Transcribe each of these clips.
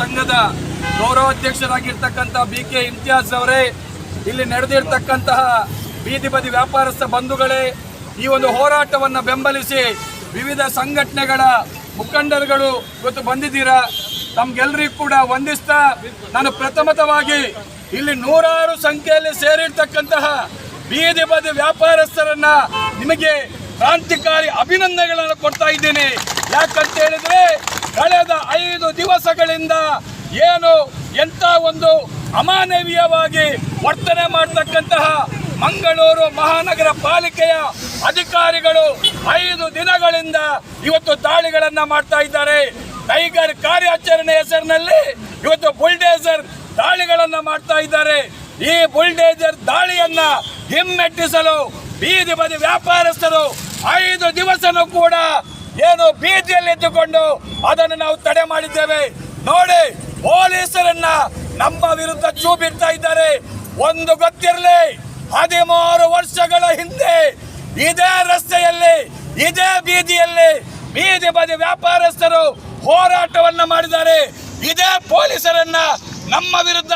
ಸಂಘದ ಗೌರವಾಧ್ಯಕ್ಷರಾಗಿರ್ತಕ್ಕಂಥ B K Imtiaz ಅವರೇ, ಇಲ್ಲಿ ನಡೆದಿರ್ತಕ್ಕಂತಹ ಬೀದಿ ಬದಿ ವ್ಯಾಪಾರಸ್ಥ ಬಂಧುಗಳೇ, ಈ ಒಂದು ಹೋರಾಟವನ್ನು ಬೆಂಬಲಿಸಿ ವಿವಿಧ ಸಂಘಟನೆಗಳ ಮುಖಂಡರುಗಳು ಇವತ್ತು ಬಂದಿದ್ದೀರಾ? ತಮ್ಗೆಲ್ಲರಿಗೂ ಕೂಡ ವಂದಿಸ್ತಾ, ನಾನು ಪ್ರಥಮತವಾಗಿ ಇಲ್ಲಿ ನೂರಾರು ಸಂಖ್ಯೆಯಲ್ಲಿ ಸೇರಿರ್ತಕ್ಕಂತಹ ಬೀದಿ ಬದಿ ವ್ಯಾಪಾರಸ್ಥರನ್ನ ನಿಮಗೆ ಕ್ರಾಂತಿಕಾರಿ ಅಭಿನಂದನೆಗಳನ್ನು ಕೊಡ್ತಾ ಇದ್ದೀನಿ. ಯಾಕಂತ ಹೇಳಿದ್ರೆ, ಕಳೆದ ಐದು ದಿವಸಗಳಿಂದ ಏನು ಎಂಥ ಒಂದು ಅಮಾನವೀಯವಾಗಿ ವರ್ತನೆ ಮಾಡತಕ್ಕಂತಹ ಮಂಗಳೂರು ಮಹಾನಗರ ಪಾಲಿಕೆಯ ಅಧಿಕಾರಿಗಳು ಐದು ದಿನಗಳಿಂದ ಇವತ್ತು ದಾಳಿಗಳನ್ನು ಮಾಡ್ತಾ ಇದ್ದಾರೆ. ಟೈಗರ್ ಕಾರ್ಯಾಚರಣೆ ಹೆಸರಿನಲ್ಲಿ ಇವತ್ತು ಬುಲ್ಡೇಜರ್ ದಾಳಿಗಳನ್ನು ಮಾಡ್ತಾ ಇದ್ದಾರೆ. ಈ ಬುಲ್ಡೇಜರ್ ದಾಳಿಯನ್ನ ಹಿಮ್ಮೆಟ್ಟಿಸಲು ಬೀದಿ ಬದಿ ವ್ಯಾಪಾರಸ್ಥರು ಐದು ದಿವಸನೂ ಕೂಡ ಏನು ಬೀದಿಯಲ್ಲಿ ಇದ್ದುಕೊಂಡು ಅದನ್ನು ನಾವು ತಡೆ ಮಾಡಿದ್ದೇವೆ. ನೋಡಿ, ಪೊಲೀಸರನ್ನ ನಮ್ಮ ವಿರುದ್ಧ ಚೂ ಬಿಡ್ತಾ ಇದ್ದಾರೆ. ಒಂದು ಗೊತ್ತಿರಲಿ, ಹದಿಮೂರು ವರ್ಷಗಳ ಹಿಂದೆ ಇದೇ ರಸ್ತೆಯಲ್ಲಿ, ಇದೇ ಬೀದಿಯಲ್ಲಿ ಬೀದಿ ಬದಿ ವ್ಯಾಪಾರಸ್ಥರು ಹೋರಾಟವನ್ನ ಮಾಡಿದ್ದಾರೆ. ಇದೇ ಪೊಲೀಸರನ್ನ ನಮ್ಮ ವಿರುದ್ಧ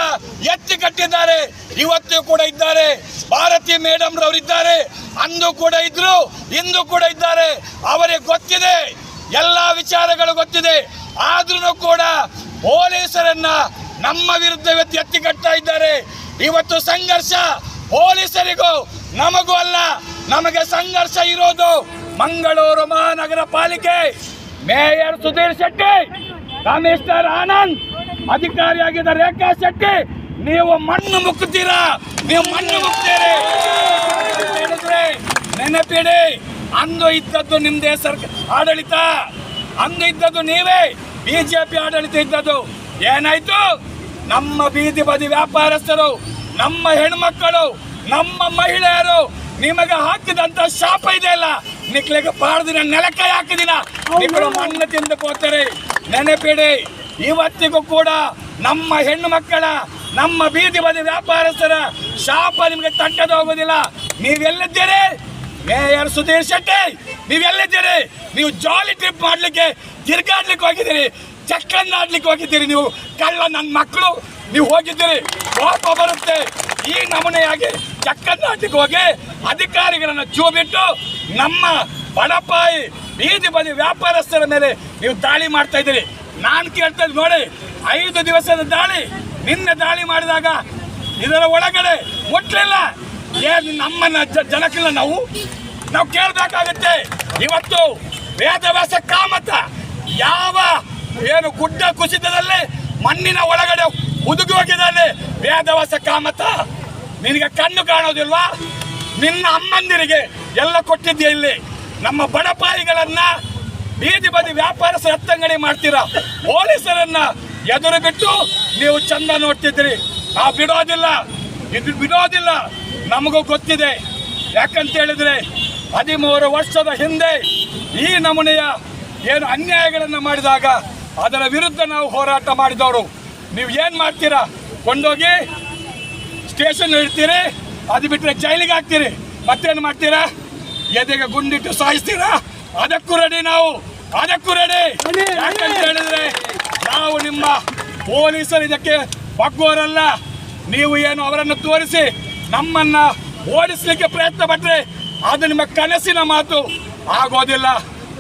ಎತ್ತಿ ಕಟ್ಟಿದ್ದಾರೆ. ಇವತ್ತು ಕೂಡ ಇದ್ದಾರೆ. ಭಾರತಿ ಮೇಡಮ್ ರವರಿದ್ದಾರೆ. ಅಂದು ಕೂಡ ಇದ್ರು, ಇಂದು ಕೂಡ ಇದ್ದಾರೆ. ಅವರಿಗೆ ಗೊತ್ತಿದೆ. ಎಲ್ಲ ವಿಚಾರಗಳು ಗೊತ್ತಿದೆ. ಆದ್ರೂ ಕೂಡ ಪೊಲೀಸರನ್ನ ನಮ್ಮ ವಿರುದ್ಧ ಇವತ್ತು ಎತ್ತಿ ಕಟ್ತಾ ಇದ್ದಾರೆ. ಇವತ್ತು ಸಂಘರ್ಷ ಪೊಲೀಸರಿಗೂ ನಮಗೂ ಅಲ್ಲ. ನಮಗೆ ಸಂಘರ್ಷ ಇರೋದು ಮಂಗಳೂರು ಮಹಾನಗರ ಪಾಲಿಕೆ ಮೇಯರ್ ಸುಧೀರ್ ಶೆಟ್ಟಿ, ಕಮಿಷನರ್ ಆನಂದ್. ಅಧಿಕಾರಿಯಾಗಿದ್ದ ರೇಖಾ ಶೆಟ್ಟಿ ನೀವು ಮಣ್ಣು ಮುಕ್ಕುತ್ತೀರಾ? ನೀವು ಮಣ್ಣು ಮುಕ್ತೀರಿ. ನೆನಪಿಡಿ ಅಂದು ಇದ್ದದ್ದು ನಿಮ್ದೇ ಸರ್ಕಾರ ಆಡಳಿತ. ಅಂದು ಇದ್ದದ್ದು ನೀವೇ ಬಿಜೆಪಿ ಆಡಳಿತ ಇದ್ದದ್ದು. ಏನಾಯ್ತು? ನಮ್ಮ ಬೀದಿ ಬದಿ ವ್ಯಾಪಾರಸ್ಥರು ನಮ್ಮ ಹೆಣ್ಮಕ್ಕಳು ನಮ್ಮ ಮಹಿಳೆಯರು ನಿಮಗೆ ಹಾಕಿದಂತ ಶಾಪ ಇದೆಯಲ್ಲ ನಿಕ್ಲಿಗೆ ಬಾರ್ದಿನ ನೆಲಕ್ಕೆ ಹಾಕಿದಿನ. ನಿಮ್ಮ ಮಣ್ಣು ತಿಂದು ಹೋಗ್ತಾರೆ ನೆನಪಿಡಿ ಇವತ್ತಿಗೂ ಕೂಡ ನಮ್ಮ ಹೆಣ್ಣು ಮಕ್ಕಳ, ನಮ್ಮ ಬೀದಿ ಬದಿ ವ್ಯಾಪಾರಸ್ಥರ ಶಾಪ ನಿಮಗೆ ತಟ್ಟದ ಹೋಗೋದಿಲ್ಲ ನೀವೆಲ್ಲಿದ್ದೀರಿ ಮೇಯರ್ ಸುಧೀರ್ ಶೆಟ್ಟಿ ನೀವೆಲ್ಲಿದ್ದೀರಿ ನೀವು ಜಾಲಿ ಟ್ರಿಪ್ ಮಾಡಲಿಕ್ಕೆ, ತಿರ್ಗಾಡ್ಲಿಕ್ಕೆ ಹೋಗಿದ್ದೀರಿ. ಚಕ್ರನ್ನಾಡ್ಲಿಕ್ಕೆ ಹೋಗಿದ್ದೀರಿ ನೀವು. ಕಳ್ಳ ನನ್ನ ಮಕ್ಕಳು ನೀವು ಹೋಗಿದ್ದೀರಿ. ಕೋಪ ಬರುತ್ತೆ. ಈ ನಮೂನೆಯಾಗಿ ಚಕ್ರನ್ನಾಡ್ಲಿಕ್ಕೆ ಹೋಗಿ ಅಧಿಕಾರಿಗಳನ್ನ ಚೂಬಿಟ್ಟು ನಮ್ಮ ಬಡಪಾಯಿ ಬೀದಿ ಬದಿ ವ್ಯಾಪಾರಸ್ಥರ ಮೇಲೆ ನೀವು ದಾಳಿ ಮಾಡ್ತಾ ಇದ್ದೀರಿ. ನಾನು ಕೇಳ್ತಾ ಇದ್ದೀನಿ ನೋಡಿ, ಐದು ದಿವಸದ ದಾಳಿ, ನಿನ್ನೆ ದಾಳಿ ಮಾಡಿದಾಗ ಇದರ ಒಳಗಡೆ ಮುಟ್ಲಿಲ್ಲ ಏ ನಮ್ಮನ್ನ ಜನಕ್ಕಿಲ್ಲ ನಾವು ನಾವು ಕೇಳಬೇಕಾಗತ್ತೆ. ಇವತ್ತು ವೇದವ್ಯಾಸ ಕಾಮತ ಯಾವ ಏನು ಗುಡ್ಡ ಕುಸಿತದಲ್ಲಿ ಮಣ್ಣಿನ ಒಳಗಡೆ ಹುದುಗಿ ಹೋಗಿದ್ದಾನೆ? ವೇದವಾಸ ಕಾಮತ. ನಿನಗೆ ಕಣ್ಣು ಕಾಣೋದಿಲ್ವಾ? ನಿನ್ನ ಅಮ್ಮಂದಿರಿಗೆ ಎಲ್ಲ ಕೊಟ್ಟಿದ್ದೆ ಇಲ್ಲಿ? ನಮ್ಮ ಬಡಪಾಯಿಗಳನ್ನ ಬೀದಿ ಬದಿ ವ್ಯಾಪಾರ ಎತ್ತಂಗಡಿ ಮಾಡ್ತೀರಾ? ಪೊಲೀಸರನ್ನ ಎದುರು ಬಿಟ್ಟು ನೀವು ಚಂದ ನೋಡ್ತಿದ್ದೀರಿ. ಆ ಬಿಡೋದಿಲ್ಲ. ಇದು ಬಿಡೋದಿಲ್ಲ. ನಮಗೂ ಗೊತ್ತಿದೆ. ಯಾಕಂತ ಹೇಳಿದ್ರೆ ಹದಿಮೂರು ವರ್ಷದ ಹಿಂದೆ ಈ ನಮೂನೆಯ ಏನು ಅನ್ಯಾಯಗಳನ್ನು ಮಾಡಿದಾಗ ಅದರ ವಿರುದ್ಧ ನಾವು ಹೋರಾಟ ಮಾಡಿದವರು. ನೀವು ಏನು ಮಾಡ್ತೀರಾ? ಕೊಂಡೋಗಿ ಸ್ಟೇಷನ್ ಇಡ್ತೀರಿ, ಅದು ಬಿಟ್ಟರೆ ಜೈಲಿಗೆ ಹಾಕ್ತೀರಿ. ಮತ್ತೇನು ಮಾಡ್ತೀರಾ? ಎದೆಗೆ ಗುಂಡಿಟ್ಟು ಸಾಯಿಸ್ತೀರಾ? ಅದಕ್ಕೂ ರೆಡಿ ನಾವು. ಅದಕ್ಕೂ ರೆಡಿ ಯಾಕಂತ ಹೇಳಿದ್ರೆ ನಾವು ನಿಮ್ಮ ಪೊಲೀಸರು ಇದಕ್ಕೆ ಬಗ್ಗೋರಲ್ಲ. ನೀವು ಏನು ಅವರನ್ನು ತೋರಿಸಿ ನಮ್ಮನ್ನ ಓಡಿಸ್ಲಿಕ್ಕೆ ಪ್ರಯತ್ನ ಪಟ್ರೆ ಅದು ನಿಮ್ಮ ಕನಸಿನ ಮಾತು. ಆಗೋದಿಲ್ಲ.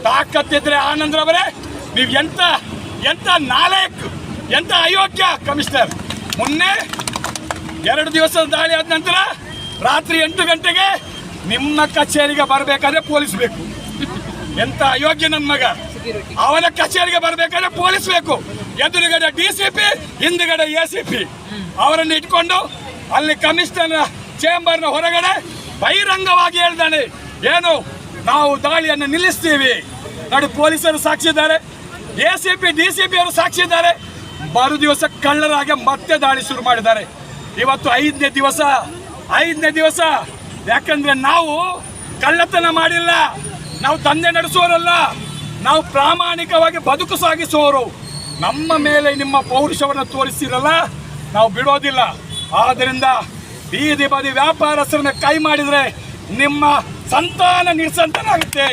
ತಾಕತ್ತಿದ್ರೆ ಆನಂದ್ರವರೇ ನೀವು ಎಂತ ಎಂತ ನಾಲಾಯಕ್ ಎಂತ ಅಯೋಗ್ಯ ಕಮಿಷನರ್. ಮೊನ್ನೆ ಎರಡು ದಿವಸದ ದಾಳಿ ಆದ ನಂತರ ರಾತ್ರಿ ಎಂಟು ಗಂಟೆಗೆ ನಿಮ್ಮ ಕಚೇರಿಗೆ ಬರಬೇಕಾದ್ರೆ ಪೊಲೀಸ್ ಬೇಕು. ಎಂತ ಅಯೋಗ್ಯ ನನ್ನ ಮಗ? ಅವನ ಕಚೇರಿಗೆ ಬರಬೇಕಾದ್ರೆ ಪೊಲೀಸ್ ಬೇಕು. ಎದುರುಗಡೆ ಡಿ ಸಿ ಪಿ ಹಿಂದುಗಡೆ ಎ ಸಿ ಪಿ ಅವರನ್ನು ಇಟ್ಕೊಂಡು ಅಲ್ಲಿ ಕಮಿಷನರ್ ಚೇಂಬರ್ನ ಹೊರಗಡೆ ಬಹಿರಂಗವಾಗಿ ಹೇಳ್ದಾನೆ, ಏನು, ನಾವು ದಾಳಿಯನ್ನು ನಿಲ್ಲಿಸ್ತೀವಿ. ನೋಡಿ, ಪೊಲೀಸರು ಸಾಕ್ಷಿದ್ದಾರೆ A C P D C P ಅವರು ಸಾಕ್ಷಿದ್ದಾರೆ ಮರು ದಿವಸ ಕಳ್ಳರಾಗೆ ಮತ್ತೆ ದಾಳಿ ಶುರು ಮಾಡಿದ್ದಾರೆ. ಇವತ್ತು ಐದನೇ ದಿವಸ ಐದನೇ ದಿವಸ. ಯಾಕಂದ್ರೆ ನಾವು ಕಳ್ಳತನ ಮಾಡಿಲ್ಲ. ನಾವು ದಂಧೆ ನಡೆಸುವವರಲ್ಲ, ನಾವು ಪ್ರಾಮಾಣಿಕವಾಗಿ ಬದುಕು ಸಾಗಿಸುವವರು. ನಮ್ಮ ಮೇಲೆ ನಿಮ್ಮ ಪೌರುಷವನ್ನು ತೋರಿಸಿರಲ್ಲ, ನಾವು ಬಿಡೋದಿಲ್ಲ. ಆದ್ದರಿಂದ ಬೀದಿ ಬದಿ ವ್ಯಾಪಾರಸ್ಥರನ್ನ ಕೈ ಮಾಡಿದರೆ ನಿಮ್ಮ ಸಂತಾನ ನಿರ್ಸಂತಾನ ಆಗುತ್ತೆ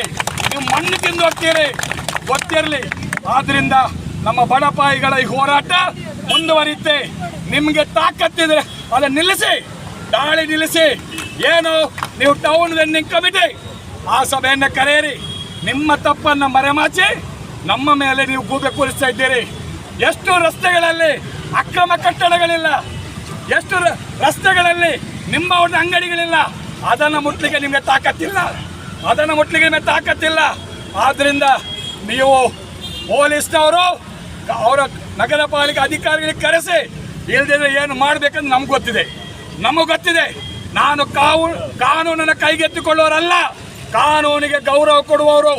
ನೀವು ಮಣ್ಣು ತಿಂದು ಹೋಗ್ತೀರಿ ಗೊತ್ತಿರಲಿ. ಆದ್ದರಿಂದ ನಮ್ಮ ಬಡಪಾಯಿಗಳ ಈ ಹೋರಾಟ ಮುಂದುವರಿಯುತ್ತೆ. ನಿಮಗೆ ತಾಕತ್ತಿದ್ರೆ ಅದನ್ನು ನಿಲ್ಲಿಸಿ, ದಾಳಿ ನಿಲ್ಲಿಸಿ. ಏನು ನೀವು ಟೌನ್ ವೆನ್ನಿಂಗ್ ಕಮಿಟಿ ಆ ಸಭೆಯನ್ನು ಕರೆಯಿರಿ. ನಿಮ್ಮ ತಪ್ಪನ್ನು ಮರೆಮಾಚಿ, ನಮ್ಮ ಮೇಲೆ ನೀವು ಗೂಬೆ ಕೂರಿಸ್ತಾ ಇದ್ದೀರಿ. ಎಷ್ಟು ರಸ್ತೆಗಳಲ್ಲಿ ಅಕ್ರಮ ಕಟ್ಟಡಗಳಿಲ್ಲ, ಎಷ್ಟು ರಸ್ತೆಗಳಲ್ಲಿ ನಿಮ್ಮ ಒಂದು ಅಂಗಡಿಗಳಿಲ್ಲ, ಅದನ್ನು ಮುಟ್ಲಿಕ್ಕೆ ನಿಮಗೆ ತಾಕತ್ತಿಲ್ಲ. ಅದನ್ನು ಮುಟ್ಲಿಕ್ಕೆ ನಿಮಗೆ ತಾಕತ್ತಿಲ್ಲ. ಆದ್ದರಿಂದ ನೀವು ಪೊಲೀಸ್ನವರು, ಅವರ ನಗರ ಪಾಲಿಕೆ ಅಧಿಕಾರಿಗಳಿಗೆ ಕರೆಸಿ, ಇಲ್ದಿದ್ರೆ ಏನು ಮಾಡಬೇಕಂತ ನಮ್ಗೆ ಗೊತ್ತಿದೆ. ನಮಗೆ ಗೊತ್ತಿದೆ. ನಾನು ಕಾವು, ಕಾನೂನನ್ನು ಕೈಗೆತ್ತಿಕೊಳ್ಳುವವರಲ್ಲ ಕಾನೂನಿಗೆ ಗೌರವ ಕೊಡುವವರು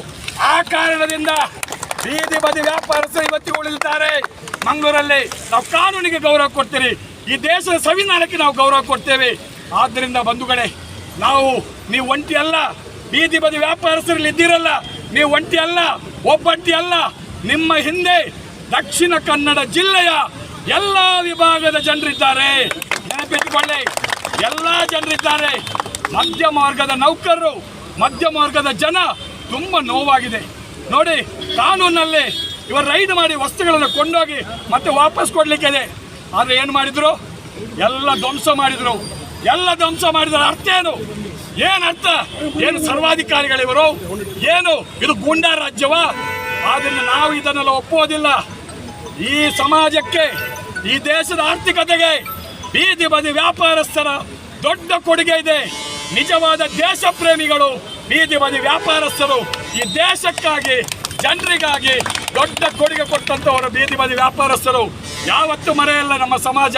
ಆ ಕಾರಣದಿಂದ ಬೀದಿ ಬದಿ ವ್ಯಾಪಾರಸ್ಥರು ಇವತ್ತು ಉಳಿದಿದ್ದಾರೆ. ಮಂಗಳೂರಲ್ಲಿ ನಾವು ಕಾನೂನಿಗೆ ಗೌರವ ಕೊಡ್ತೀರಿ. ಈ ದೇಶದ ಸಂವಿಧಾನಕ್ಕೆ ನಾವು ಗೌರವ ಕೊಡ್ತೇವೆ. ಆದ್ದರಿಂದ ಬಂಧುಗಳೇ, ನಾವು, ನೀವು ಒಂಟಿ ಅಲ್ಲ, ಬೀದಿ ಬದಿ ವ್ಯಾಪಾರಸ್ಥರಲ್ಲಿ ಇದ್ದೀರಲ್ಲ, ನೀವು ಒಂಟಿ ಅಲ್ಲ, ಒಬ್ಬಂಟಿ ಅಲ್ಲ, ನಿಮ್ಮ ಹಿಂದೆ ದಕ್ಷಿಣ ಕನ್ನಡ ಜಿಲ್ಲೆಯ ಎಲ್ಲ ವಿಭಾಗದ ಜನರಿದ್ದಾರೆ. ನೆನಪಿಟ್ಟುಕೊಳ್ಳಿ ಎಲ್ಲ ಜನರಿದ್ದಾರೆ. ಮಧ್ಯ ಮಾರ್ಗದ ನೌಕರರು ಮಧ್ಯಮ ವರ್ಗದ ಜನ ತುಂಬ ನೋವಾಗಿದೆ. ನೋಡಿ, ಕಾನೂನಲ್ಲಿ ಇವರು ರೈಡ್ ಮಾಡಿ ವಸ್ತುಗಳನ್ನು ಕೊಂಡೋಗಿ ಮತ್ತೆ ವಾಪಸ್ ಕೊಡ್ಲಿಕ್ಕೆ ಇದೆ ಆದ್ರೆ ಏನು ಮಾಡಿದ್ರು? ಎಲ್ಲ ಧ್ವಂಸ ಮಾಡಿದ್ರು. ಎಲ್ಲ ಧ್ವಂಸ ಮಾಡಿದ್ರ ಅರ್ಥ ಏನು? ಏನ್ ಅರ್ಥ? ಏನು ಸರ್ವಾಧಿಕಾರಿಗಳಿವರು? ಏನು? ಇದು ಗುಂಡಾ ರಾಜ್ಯವಾ? ಆದ್ರಿಂದ ನಾವು ಇದನ್ನೆಲ್ಲ ಒಪ್ಪೋದಿಲ್ಲ ಈ ಸಮಾಜಕ್ಕೆ, ಈ ದೇಶದ ಆರ್ಥಿಕತೆಗೆ ಬೀದಿ ಬದಿ ವ್ಯಾಪಾರಸ್ಥರ ದೊಡ್ಡ ಕೊಡುಗೆ ಇದೆ. ನಿಜವಾದ ದೇಶ ಪ್ರೇಮಿಗಳು ಬೀದಿ ಬದಿ ವ್ಯಾಪಾರಸ್ಥರು, ಈ ದೇಶಕ್ಕಾಗಿ, ಜನರಿಗಾಗಿ ದೊಡ್ಡ ಕೊಡುಗೆ ಕೊಟ್ಟಂತವರು ಬೀದಿ ಬದಿ ವ್ಯಾಪಾರಸ್ಥರು. ಯಾವತ್ತು ಮರೆಯಲ್ಲ ನಮ್ಮ ಸಮಾಜ.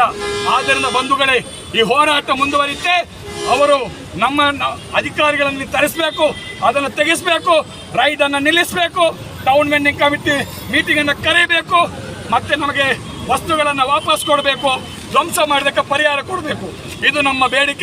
ಆದ್ದರಿಂದ ಬಂಧುಗಳೇ, ಈ ಹೋರಾಟ ಮುಂದುವರಿತೆ. ಅವರು ನಮ್ಮ ಅಧಿಕಾರಿಗಳನ್ನು ತರಿಸಬೇಕು, ಅದನ್ನು ತೆಗೆಸಬೇಕು, ರೈಡನ್ನು ನಿಲ್ಲಿಸಬೇಕು ಟೌನ್ ಮೆಂಡಿಂಗ್ ಕಮಿಟಿ ಮೀಟಿಂಗನ್ನು ಕರೆಯಬೇಕು, ಮತ್ತೆ ನಮಗೆ ವಸ್ತುಗಳನ್ನು ವಾಪಸ್ ಕೊಡಬೇಕು, ಧ್ವಂಸ ಮಾಡಿದಕ್ಕೆ ಪರಿಹಾರ ಕೊಡಬೇಕು. ಇದು ನಮ್ಮ ಬೇಡಿಕೆ.